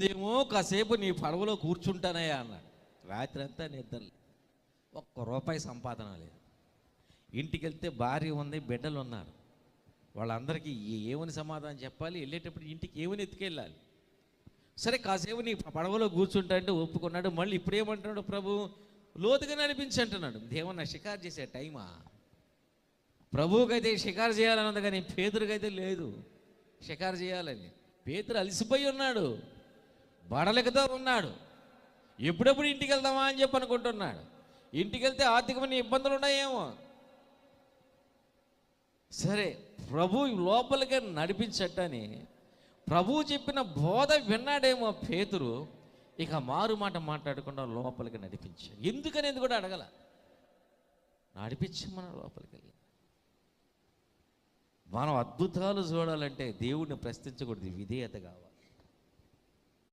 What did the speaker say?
నేమో కాసేపు నీ పడవలో కూర్చుంటానయ్యా అన్నాడు. రాత్రి అంతా నిద్ర ఒక్క రూపాయి సంపాదన లేదు. ఇంటికి వెళ్తే భార్య ఉంది బిడ్డలు ఉన్నారు. వాళ్ళందరికీ ఏమని సమాధానం చెప్పాలి? వెళ్ళేటప్పుడు ఇంటికి ఏమని ఎత్తుకెళ్ళాలి? సరే కాసేపు నీ పడవలో కూర్చుంటా అంటే ఒప్పుకున్నాడు. మళ్ళీ ఇప్పుడు ఏమంటున్నాడు ప్రభు? లోతుగా నడిపించి అంటున్నాడు. దేవన్న షికారు చేసే టైమా? ప్రభువుకైతే షికారు చేయాలని ఉంది కానీ పేదరికైతే లేదు. షికారు చేయాలని. పేదరు అలసిపోయి ఉన్నాడు. బడలకతో ఉన్నాడు. ఎప్పుడెప్పుడు ఇంటికి వెళ్దామా అని చెప్పి అనుకుంటున్నాడు. ఇంటికి వెళ్తే ఆర్థికమైన ఇబ్బందులు ఉన్నాయేమో. సరే ప్రభు లోపలికి నడిపించట్టని ప్రభు చెప్పిన బోధ విన్నాడేమో పేతురు. ఇక మారు మాట మాట్లాడకుండా లోపలికి నడిపించాడు ఎందుకనేది కూడా అడగల. నడిపించమన లోపలికి వెళ్ళి. మనం అద్భుతాలు చూడాలంటే దేవుడిని ప్రశ్నించకూడదు. విధేయత కావాలి.